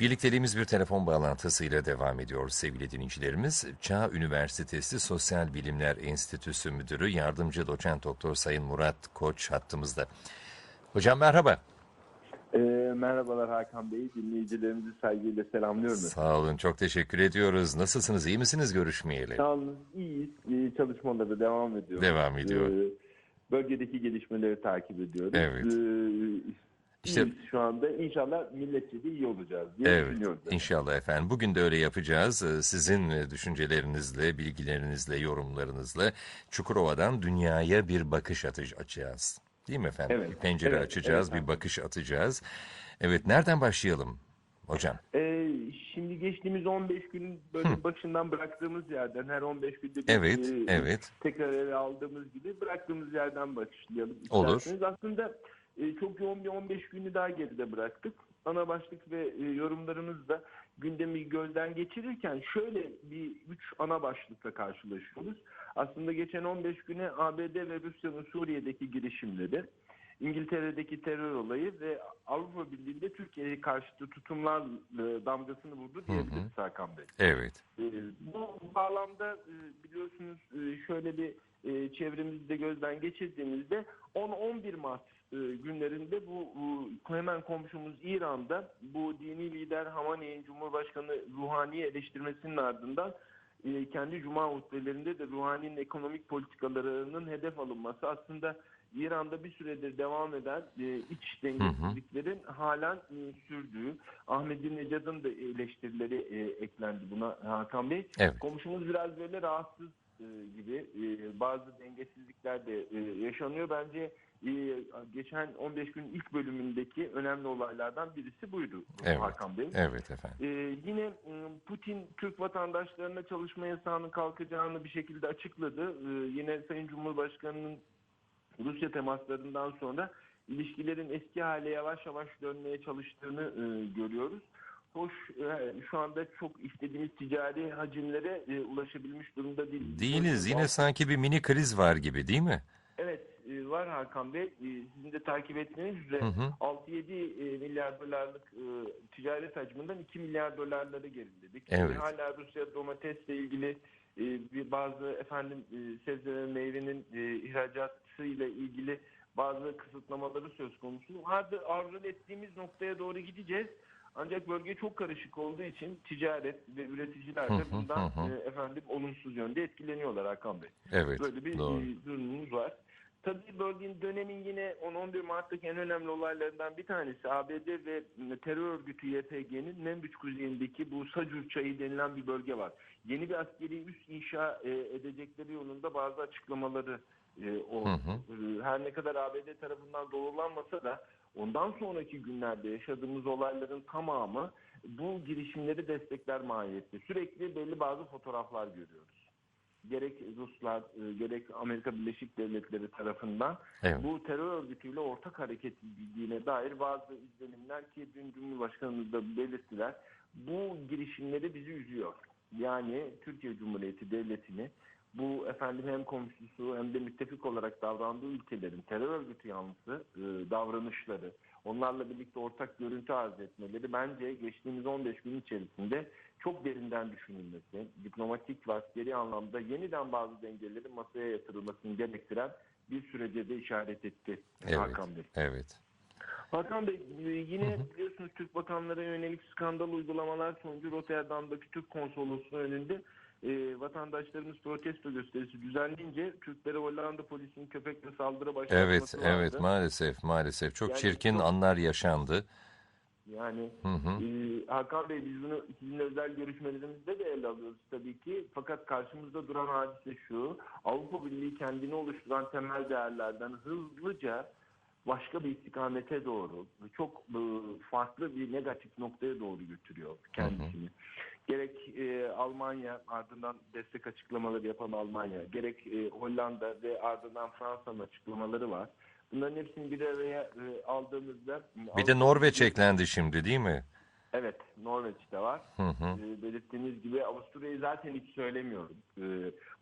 Birlikteliğimiz bir telefon bağlantısıyla devam ediyor sevgili dinleyicilerimiz. Çağ Üniversitesi Sosyal Bilimler Enstitüsü Müdürü Yardımcı Doçent Doktor Sayın Murat Koç hattımızda. Hocam merhaba. E, merhabalar Hakan Bey. Dinleyicilerimizi saygıyla selamlıyorum. Sağ olun, çok teşekkür ediyoruz. Nasılsınız, iyi misiniz görüşmeyeli? Sağ olun, iyiyiz. E, çalışmaları devam ediyor. Devam ediyor. E, bölgedeki gelişmeleri takip ediyoruz. Evet. E, İşte- iyiyiz şu anda. İnşallah milletçe de iyi olacağız diye Evet, düşünüyoruz. inşallah efendim. Bugün de öyle yapacağız. Ee, Sizin e, düşüncelerinizle, bilgilerinizle, yorumlarınızla Çukurova'dan dünyaya bir bakış atış açacağız. Değil mi efendim? Evet, Bir pencere evet, açacağız, evet bir bakış atacağız. Evet, nereden başlayalım hocam? E, şimdi geçtiğimiz 15 gün böyle başından bıraktığımız yerden her 15 günde bir Evet, e, evet. tekrar ele aldığımız gibi bıraktığımız yerden başlayalım. Olur. isterseniz. Aslında e, çok yoğun bir 15 günü daha geride bıraktık. Ana başlık ve e, yorumlarımızla gündemi gözden geçirirken şöyle bir üç ana başlıkla karşılaşıyoruz. Aslında geçen 15 güne ABD ve Rusya'nın Suriye'deki girişimleri, İngiltere'deki terör olayı ve Avrupa Birliği'nde Türkiye'ye karşıtı tutumlar e, damgasını vurdu diyebiliriz Hakan Bey. Evet, Ee, Bu bağlamda e, biliyorsunuz e, şöyle bir e, çevremizde gözden geçirdiğimizde 10-11 Mart e, günlerinde bu hemen komşumuz İran'da bu dini lider Hamaney'in Cumhurbaşkanı Ruhani'yi eleştirmesinin ardından e, kendi cuma hutbelerinde de Ruhani'nin ekonomik politikalarının hedef alınması aslında İran'da bir süredir devam eden e, iç dengesizliklerin halen e, sürdüğü, Ahmadinejad'ın da eleştirileri e, eklendi buna Hakan Bey. Evet. Komşumuz biraz böyle rahatsız e, gibi e, bazı dengesizlikler de e, yaşanıyor. Bence e, geçen 15 gün ilk bölümündeki önemli olaylardan birisi buydu Evet. Hakan Bey. evet efendim. Ee, yine e, Putin Türk vatandaşlarına çalışma yasağının kalkacağını bir şekilde açıkladı. Ee, yine Sayın Cumhurbaşkanı'nın Rusya temaslarından sonra ilişkilerin eski hale yavaş yavaş dönmeye çalıştığını e, görüyoruz. Hoş e, şu anda çok istediğimiz ticari hacimlere e, ulaşabilmiş durumda değil. Değiliz, yine sanki bir mini kriz var gibi değil mi? Evet e, var Hakan Bey. E, Sizin de takip ettiğiniz üzere Hı hı. 6-7 e, milyar dolarlık ticaret hacminden 2 milyar dolarlara geriledik. Evet. Hala Rusya domatesle ilgili bir bazı efendim sebze ve meyvenin ihracatı ile ilgili bazı kısıtlamaları söz konusu. Hadi arzu ettiğimiz noktaya doğru gideceğiz. Ancak bölge çok karışık olduğu için ticaret ve üreticiler de bundan hı hı. efendim olumsuz yönde etkileniyorlar Hakan Bey. Evet, Böyle bir doğru. durumumuz var. Tabii bölgenin dönemin yine 10-11 Mart'taki en önemli olaylarından bir tanesi ABD ve terör örgütü YPG'nin Membiç kuzeyindeki bu Sacur Çayı denilen bir bölge var. Yeni bir askeri üs inşa e, edecekleri yolunda bazı açıklamaları e. Hı hı. E, Her ne kadar ABD tarafından doğrulanmasa da ondan sonraki günlerde yaşadığımız olayların tamamı bu girişimleri destekler mahiyette. Sürekli belli bazı fotoğraflar görüyoruz gerek Ruslar e, gerek Amerika Birleşik Devletleri tarafından Evet. bu terör örgütüyle ortak hareket edildiğine dair bazı izlenimler ki dün Cumhurbaşkanımız da belirttiler. Bu girişimleri bizi üzüyor. Yani Türkiye Cumhuriyeti Devleti'ni bu efendim hem komşusu hem de müttefik olarak davrandığı ülkelerin terör örgütü yanlısı e, davranışları, onlarla birlikte ortak görüntü arz etmeleri bence geçtiğimiz 15 gün içerisinde çok derinden düşünülmesi, diplomatik ve askeri anlamda yeniden bazı dengelerin masaya yatırılmasını gerektiren bir sürece de işaret etti Evet, Hakan Bey. evet. Hakan Bey e, yine biliyorsunuz Türk bakanlara yönelik skandal uygulamalar sonucu Rotterdam'daki Türk konsolosluğu önünde e, vatandaşlarımız protesto gösterisi düzenleyince Türklere Hollanda polisinin köpekle saldırı Evet, başlatması vardı. evet maalesef, maalesef. Çok Yani çirkin çok- anlar yaşandı. Yani Hı hı. Ee, Hakan Bey biz bunu sizin özel görüşmelerimizde de ele alıyoruz tabii ki. Fakat karşımızda duran hadise şu. Avrupa Birliği kendini oluşturan temel değerlerden hızlıca başka bir istikamete doğru çok e, farklı bir negatif noktaya doğru götürüyor kendisini. Gerek e, Almanya ardından destek açıklamaları yapan Almanya, gerek e, Hollanda ve ardından Fransa'nın açıklamaları var. Bunların hepsini bir araya e, aldığımızda Bir de Norveç eklendi şimdi değil mi? Evet, Norveç'te var. Hı hı. Ee, belirttiğiniz gibi Avusturya'yı zaten hiç söylemiyorum. Ee,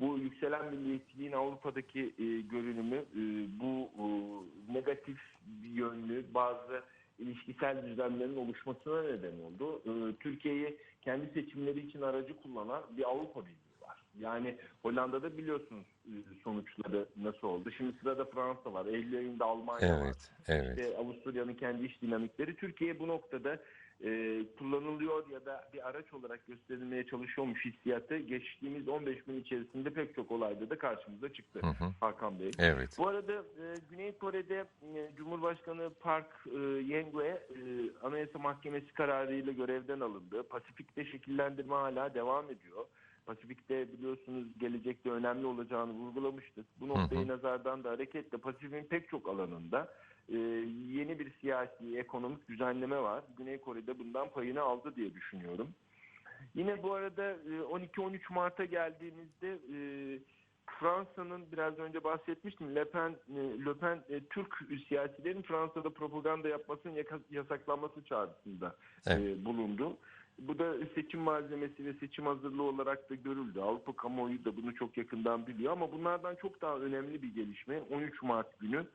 bu yükselen milliyetçiliğin Avrupa'daki e, görünümü, e, bu e, negatif bir yönlü bazı ilişkisel düzenlerin oluşmasına neden oldu. Ee, Türkiye'yi kendi seçimleri için aracı kullanan bir Avrupa Birliği var. Yani Hollanda'da biliyorsunuz e, sonuçları nasıl oldu. Şimdi sırada Fransa var. Eylül ayında Almanya var. Evet, evet. İşte Avusturya'nın kendi iş dinamikleri. Türkiye bu noktada e, kullanılıyor ya da bir araç olarak gösterilmeye çalışıyormuş hissiyatı geçtiğimiz 15 gün içerisinde pek çok olayda da karşımıza çıktı Hı hı. Hakan Bey. Evet. Bu arada e, Güney Kore'de e, Cumhurbaşkanı Park e, Yengwe e, Anayasa Mahkemesi kararıyla görevden alındı. Pasifik'te şekillendirme hala devam ediyor. Pasifik'te biliyorsunuz gelecekte önemli olacağını vurgulamıştık. Bu noktayı nazardan da hareketle Pasifik'in pek çok alanında e, yeni bir siyasi, ekonomik düzenleme var. Güney Kore'de bundan payını aldı diye düşünüyorum. Yine bu arada e, 12-13 Mart'a geldiğimizde e, Fransa'nın biraz önce bahsetmiştim. Le Pen, e, Le Pen e, Türk siyasilerin Fransa'da propaganda yapmasının yasaklanması çağrısında e, Evet. bulundu. Bu da seçim malzemesi ve seçim hazırlığı olarak da görüldü. Avrupa kamuoyu da bunu çok yakından biliyor ama bunlardan çok daha önemli bir gelişme 13 Mart günü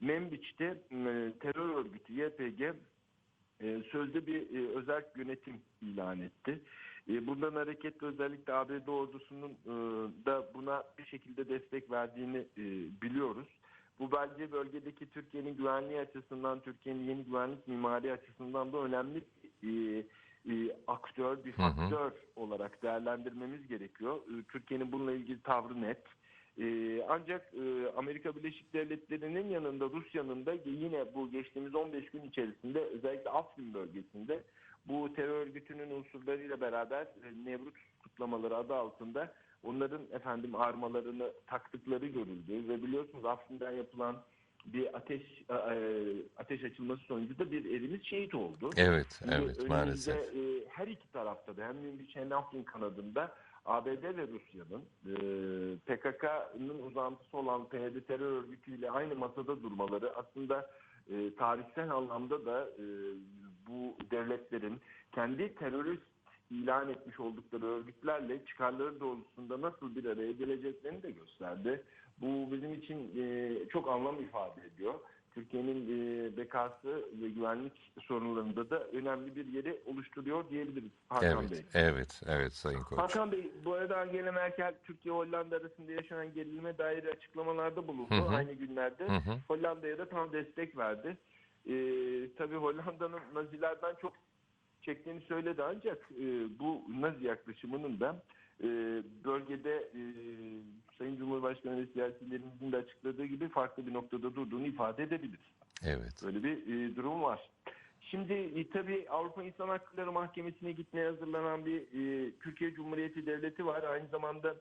Membiç'te e, terör örgütü YPG e, sözde bir e, özel yönetim ilan etti. E, Bundan hareketle özellikle ABD ordusunun e, da buna bir şekilde destek verdiğini e, biliyoruz. Bu belge bölgedeki Türkiye'nin güvenliği açısından, Türkiye'nin yeni güvenlik mimari açısından da önemli e, e, aktör, bir Hı hı. faktör olarak değerlendirmemiz gerekiyor. E, Türkiye'nin bununla ilgili tavrı net. E, ancak e, Amerika Birleşik Devletleri'nin yanında Rusya'nın da yine bu geçtiğimiz 15 gün içerisinde özellikle Afrin bölgesinde bu terör örgütünün unsurlarıyla beraber e, Nevruz kutlamaları adı altında onların efendim armalarını taktıkları görüldü ve biliyorsunuz Afrin'den yapılan bir ateş e, ateş açılması sonucu da bir erimiz şehit oldu. Evet, evet önümüzde, maalesef. her iki tarafta da hem Münbiç hem Afrin kanadında ABD ve Rusya'nın e, PKK'nın uzantısı olan PYD terör örgütüyle aynı masada durmaları aslında e, tarihsel anlamda da e, bu devletlerin kendi terörist ilan etmiş oldukları örgütlerle çıkarları doğrultusunda nasıl bir araya geleceklerini de gösterdi. Bu bizim için e, çok anlam ifade ediyor. Türkiye'nin e, bekası ve güvenlik sorunlarında da önemli bir yeri oluşturuyor diyebiliriz Hakan Bey. Evet, evet, evet Sayın Koç. Hakan Bey, bu arada Angela Merkel Türkiye-Hollanda arasında yaşanan gerilime dair açıklamalarda bulundu Hı hı. aynı günlerde. Hı hı. Hollanda'ya da tam destek verdi. Ee, tabii Hollanda'nın Nazilerden çok çektiğini söyledi ancak e, bu Nazi yaklaşımının da e, bölgede e, Sayın Cumhurbaşkanı ve siyasilerimizin de açıkladığı gibi farklı bir noktada durduğunu ifade edebiliriz. Evet. Böyle bir e, durum var. Şimdi e, tabii Avrupa İnsan Hakları Mahkemesi'ne gitmeye hazırlanan bir e, Türkiye Cumhuriyeti Devleti var. Aynı zamanda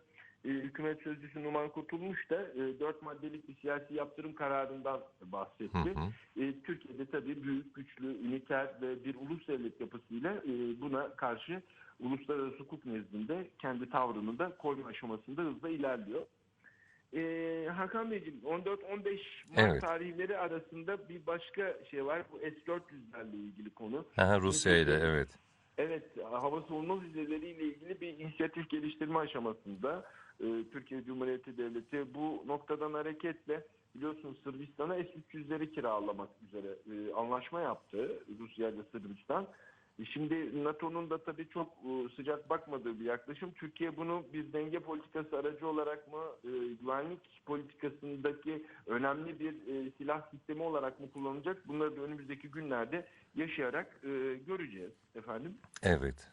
e, hükümet sözcüsü Numan Kurtulmuş da e, dört maddelik bir siyasi yaptırım kararından bahsetti. Hı hı. E, Türkiye'de tabii büyük, güçlü, üniter ve bir ulus devlet yapısıyla e, buna karşı uluslararası hukuk nezdinde kendi tavrını da koyma aşamasında hızla ilerliyor. E, Hakan Beyciğim 14-15 Mart Evet. tarihleri arasında bir başka şey var. Bu S-400'lerle ilgili konu. Aha, Rusya ile evet. Evet, hava savunma füzeleriyle ilgili bir inisiyatif geliştirme aşamasında e, Türkiye Cumhuriyeti Devleti bu noktadan hareketle biliyorsunuz Sırbistan'a S-300'leri kiralamak üzere e, anlaşma yaptı Rusya ile Sırbistan. Şimdi NATO'nun da tabii çok e, sıcak bakmadığı bir yaklaşım. Türkiye bunu bir denge politikası aracı olarak mı, e, güvenlik politikasındaki önemli bir e, silah sistemi olarak mı kullanacak? Bunları da önümüzdeki günlerde yaşayarak göreceğiz efendim. Evet.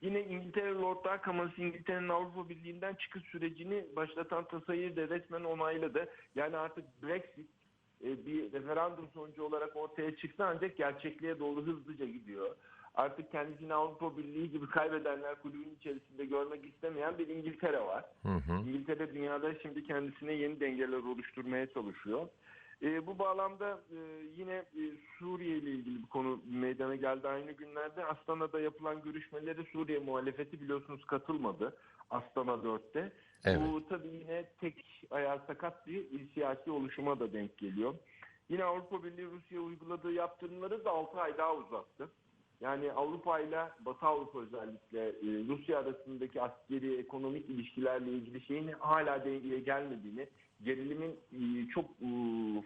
Yine İngiltere Lordlar Kaması İngiltere'nin Avrupa Birliği'nden çıkış sürecini başlatan tasayı da resmen onayladı. Yani artık Brexit bir referandum sonucu olarak ortaya çıksa ancak gerçekliğe doğru hızlıca gidiyor. Artık kendisini Avrupa Birliği gibi kaybedenler kulübünün içerisinde görmek istemeyen bir İngiltere var. Hı hı. İngiltere dünyada şimdi kendisine yeni dengeler oluşturmaya çalışıyor. E, bu bağlamda e, yine e, Suriye ile ilgili bir konu meydana geldi aynı günlerde. Astana'da yapılan görüşmeleri Suriye muhalefeti biliyorsunuz katılmadı. Astana 4'te. Evet. Bu tabii yine tek ayağı sakat bir siyasi oluşuma da denk geliyor. Yine Avrupa Birliği Rusya uyguladığı yaptırımları da 6 ay daha uzattı. Yani Avrupa ile Batı Avrupa özellikle e, Rusya arasındaki askeri ekonomik ilişkilerle ilgili şeyin hala dengeye gelmediğini, gerilimin e, çok e,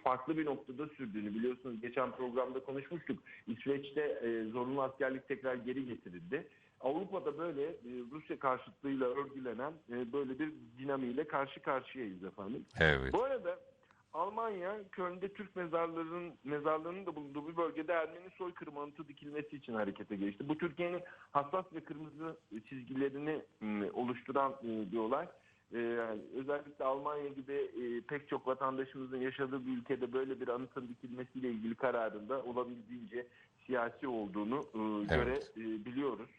farklı bir noktada sürdüğünü biliyorsunuz geçen programda konuşmuştuk. İsveç'te e, zorunlu askerlik tekrar geri getirildi. Avrupa'da böyle e, Rusya karşıtlığıyla örgülenen e, böyle bir dinamiğiyle karşı karşıyayız efendim. Evet. Bu arada Almanya Köln'de Türk mezarlarının mezarlarının da bulunduğu bir bölgede Ermeni soykırım anıtı dikilmesi için harekete geçti. Bu Türkiye'nin hassas ve kırmızı çizgilerini oluşturan e, bir olay. E, özellikle Almanya gibi e, pek çok vatandaşımızın yaşadığı bir ülkede böyle bir anıtın dikilmesiyle ilgili kararında olabildiğince siyasi olduğunu e, göre e, biliyoruz.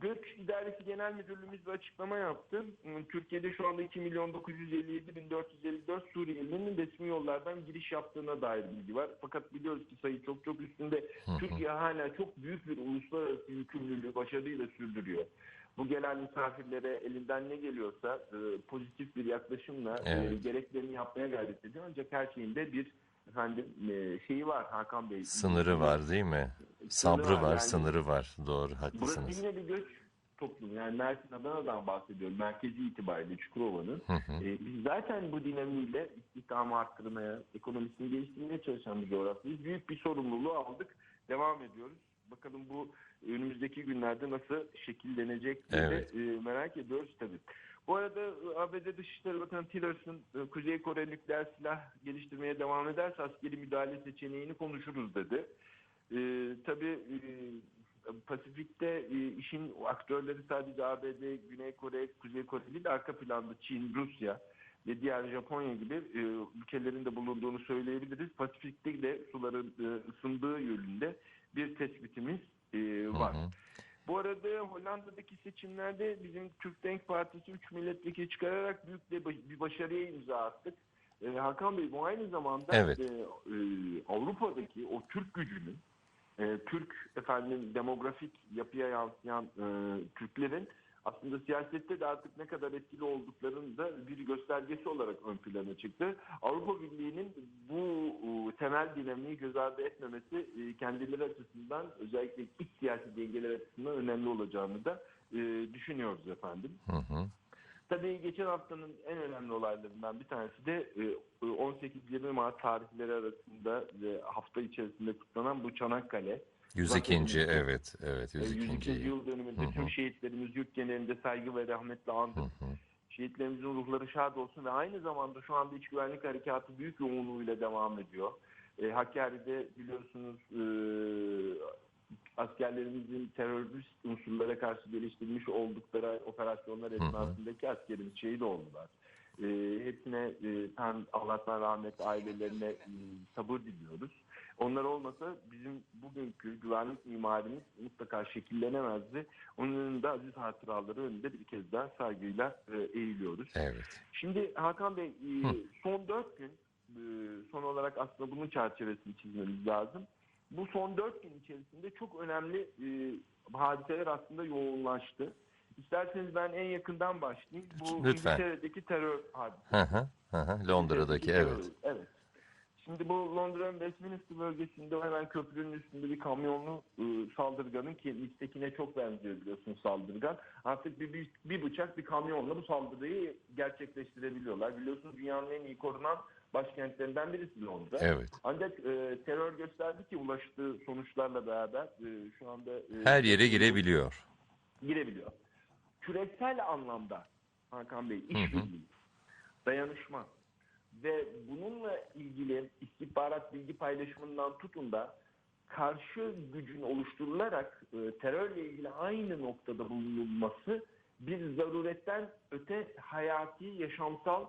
Göç İdaresi Genel Müdürlüğümüz bir açıklama yaptı. Türkiye'de şu anda 2 milyon 957 bin 454 Suriyelinin resmi yollardan giriş yaptığına dair bilgi var. Fakat biliyoruz ki sayı çok çok üstünde. Türkiye hala çok büyük bir uluslararası yükümlülüğü başarıyla sürdürüyor. Bu gelen misafirlere elinden ne geliyorsa e, pozitif bir yaklaşımla e, Evet. gereklerini yapmaya gayret ediyor. Ancak her şeyinde bir efendim e, şeyi var Hakan Bey. Sınırı var değil mi? Sabrı var, var, yani- sınırı var. Doğru, Burası haklısınız. yine bir göç toplumu. Yani Mersin Adana'dan bahsediyorum. Merkezi itibariyle Çukurova'nın. Ee, biz zaten bu dinamiğiyle istihdamı arttırmaya, ekonomisini geliştirmeye çalışan bir coğrafyayız. Büyük bir sorumluluğu aldık. Devam ediyoruz. Bakalım bu önümüzdeki günlerde nasıl şekillenecek diye Evet. e, merak ediyoruz tabii. Bu arada ABD Dışişleri Bakanı Tillerson e, Kuzey Kore nükleer silah geliştirmeye devam ederse askeri müdahale seçeneğini konuşuruz dedi. E, tabii e, Pasifik'te e, işin aktörleri sadece ABD, Güney Kore, Kuzey Kore değil arka planda Çin, Rusya ve diğer Japonya gibi e, ülkelerin de bulunduğunu söyleyebiliriz. Pasifik'te de suların e, ısındığı yönünde bir tespitimiz e, var. Hı hı. Bu arada Hollanda'daki seçimlerde bizim Türk Denk Partisi 3 milletvekili çıkararak büyük de bir başarıya imza attık. Ee, Hakan Bey bu aynı zamanda Evet. e, e, Avrupa'daki o Türk gücünün, e, Türk efendim demografik yapıya yansıyan e, Türklerin aslında siyasette de artık ne kadar etkili olduklarının da bir göstergesi olarak ön plana çıktı. Avrupa Birliği'nin bu e, temel dinamiği göz ardı etmemesi e, kendileri açısından özellikle iç siyasi dengeler açısından önemli olacağını da e, düşünüyoruz efendim. Hı hı. Tabii geçen haftanın en önemli olaylarından bir tanesi de e, 18-20 Mart tarihleri arasında ve hafta içerisinde kutlanan bu Çanakkale. 102. Zaten- evet, evet e, 102. 102. yıl dönümünde Hı hı. tüm şehitlerimiz yurt genelinde saygı ve rahmetle andık. Hı hı. Şehitlerimizin ruhları şad olsun ve aynı zamanda şu anda iç güvenlik harekatı büyük yoğunluğuyla devam ediyor. E, Hakkari'de biliyorsunuz e, askerlerimizin terörist unsurlara karşı geliştirmiş oldukları operasyonlar esnasındaki askerimiz şehit oldular. E, hepsine e, tan Allah'tan rahmet ailelerine e, sabır diliyoruz. Onlar olmasa bizim bugünkü güvenlik mimarimiz mutlaka şekillenemezdi. Onun da aziz hatıraları önünde bir kez daha saygıyla e, eğiliyoruz. Evet. Şimdi Hakan Bey e, Hı. son dört gün e, son olarak aslında bunun çerçevesini çizmemiz lazım. Bu son dört gün içerisinde çok önemli hadiseler aslında yoğunlaştı. İsterseniz ben en yakından başlayayım. Bu Lütfen. İngiltere'deki terör hadisesi. Hı hı. Hı hı. Londra'daki evet. terör. Evet. Şimdi bu Londra'nın Westminster bölgesinde hemen köprünün üstünde bir kamyonlu e, saldırganın ki Nick'tekine çok benziyor biliyorsunuz saldırgan. Artık bir, bir, bir bıçak bir kamyonla bu saldırıyı gerçekleştirebiliyorlar. Biliyorsunuz dünyanın en iyi korunan başkentlerinden birisi Londra. Evet. Ancak e, terör gösterdi ki ulaştığı sonuçlarla beraber e, şu anda e, Her yere girebiliyor. girebiliyor. Küresel anlamda Hakan Bey işbirliği, dayanışma ve bununla ilgili istihbarat bilgi paylaşımından tutun da karşı gücün oluşturularak e, terörle ilgili aynı noktada bulunulması bir zaruretten öte hayati, yaşamsal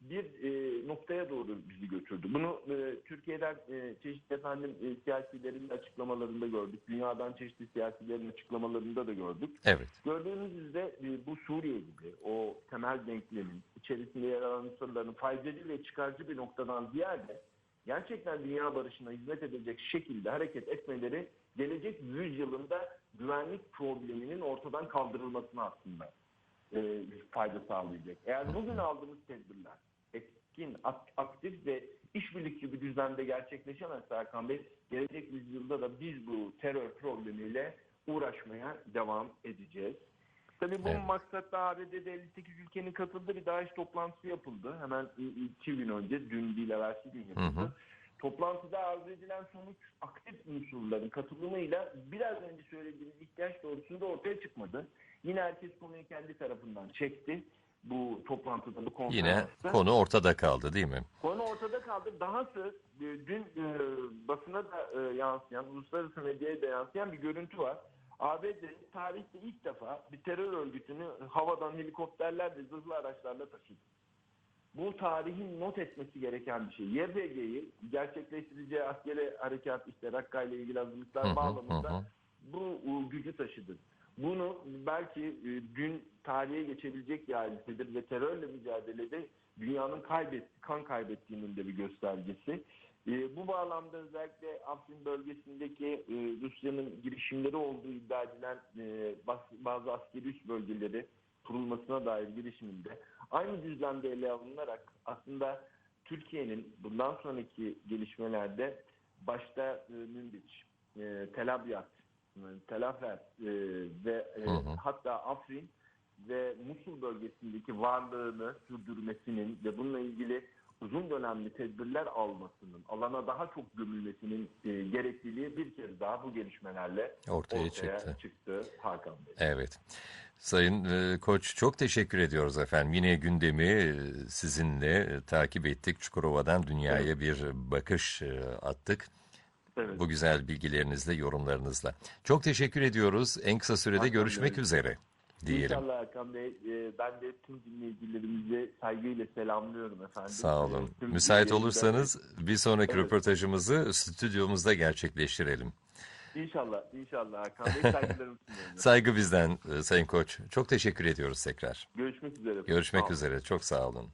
bir e, noktaya doğru bizi götürdü. Bunu e, Türkiye'den e, çeşitli efendim e, siyasilerin açıklamalarında gördük. Dünyadan çeşitli siyasilerin açıklamalarında da gördük. Evet. Gördüğünüz üzere e, bu Suriye gibi o temel denklemin içerisinde yer alan unsurların faydacı ve çıkarcı bir noktadan ziyade gerçekten dünya barışına hizmet edecek şekilde hareket etmeleri gelecek yüzyılında güvenlik probleminin ortadan kaldırılmasına aslında e, fayda sağlayacak. Eğer bugün aldığımız tedbirler etkin, ak- aktif ve işbirlikçi bir düzlemde gerçekleşemezse Hakan Bey, gelecek yüzyılda da biz bu terör problemiyle uğraşmaya devam edeceğiz. Tabii bu Evet. maksatla ABD'de 58 ülkenin katıldığı bir DAEŞ toplantısı yapıldı. Hemen iki gün önce, dün değil evvelsi gün yapıldı. Hı hı. Toplantıda arzu edilen sonuç aktif unsurların katılımıyla biraz önce söylediğimiz ihtiyaç doğrultusunda ortaya çıkmadı. Yine herkes konuyu kendi tarafından çekti. Bu toplantıda, bu Yine konferansta. konu ortada kaldı değil mi? Konu ortada kaldı. Dahası e, dün e, basına da e, yansıyan, uluslararası medyaya da yansıyan bir görüntü var. ABD tarihte ilk defa bir terör örgütünü havadan helikopterlerle, zırhlı araçlarla taşıdı. Bu tarihin not etmesi gereken bir şey. YPG'yi gerçekleştireceği askeri harekat işte Rakka ile ilgili hazırlıklar bağlamında bu e, gücü taşıdı. Bunu belki e, dün tarihe geçebilecek bir hadisedir ve terörle mücadelede dünyanın kaybetti, kan kaybettiğinin de bir göstergesi. E, bu bağlamda özellikle Afrin bölgesindeki e, Rusya'nın girişimleri olduğu iddia edilen e, bazı askeri üs bölgeleri kurulmasına dair girişiminde aynı düzlemde ele alınarak aslında Türkiye'nin bundan sonraki gelişmelerde başta e, Münbiç, e, Tel Abyad, Tel Afer e, ve e, Hı hı. hatta Afrin ve Musul bölgesindeki varlığını sürdürmesinin ve bununla ilgili uzun dönemli tedbirler almasının, alana daha çok gömülmesinin e, gerekliliği bir kez daha bu gelişmelerle Ortaya, ortaya çıktı. çıktı Hakan Bey. Evet. Sayın e, Koç çok teşekkür ediyoruz efendim. Yine gündemi e, sizinle e, takip ettik. Çukurova'dan dünyaya bir bakış e, attık. Evet. Bu güzel bilgilerinizle, yorumlarınızla. Çok teşekkür ediyoruz. En kısa sürede Hakan görüşmek Bey. üzere diyelim. İnşallah Hakan Bey. e, ben de tüm dinleyicilerimizi saygıyla selamlıyorum efendim. Sağ olun. E, tüm Müsait olursanız bir sonraki Evet. röportajımızı stüdyomuzda gerçekleştirelim. İnşallah, inşallah Hakan Bey. Saygı bizden e, Sayın Koç. Çok teşekkür ediyoruz tekrar. Görüşmek üzere. Görüşmek olun. üzere. Çok sağ olun.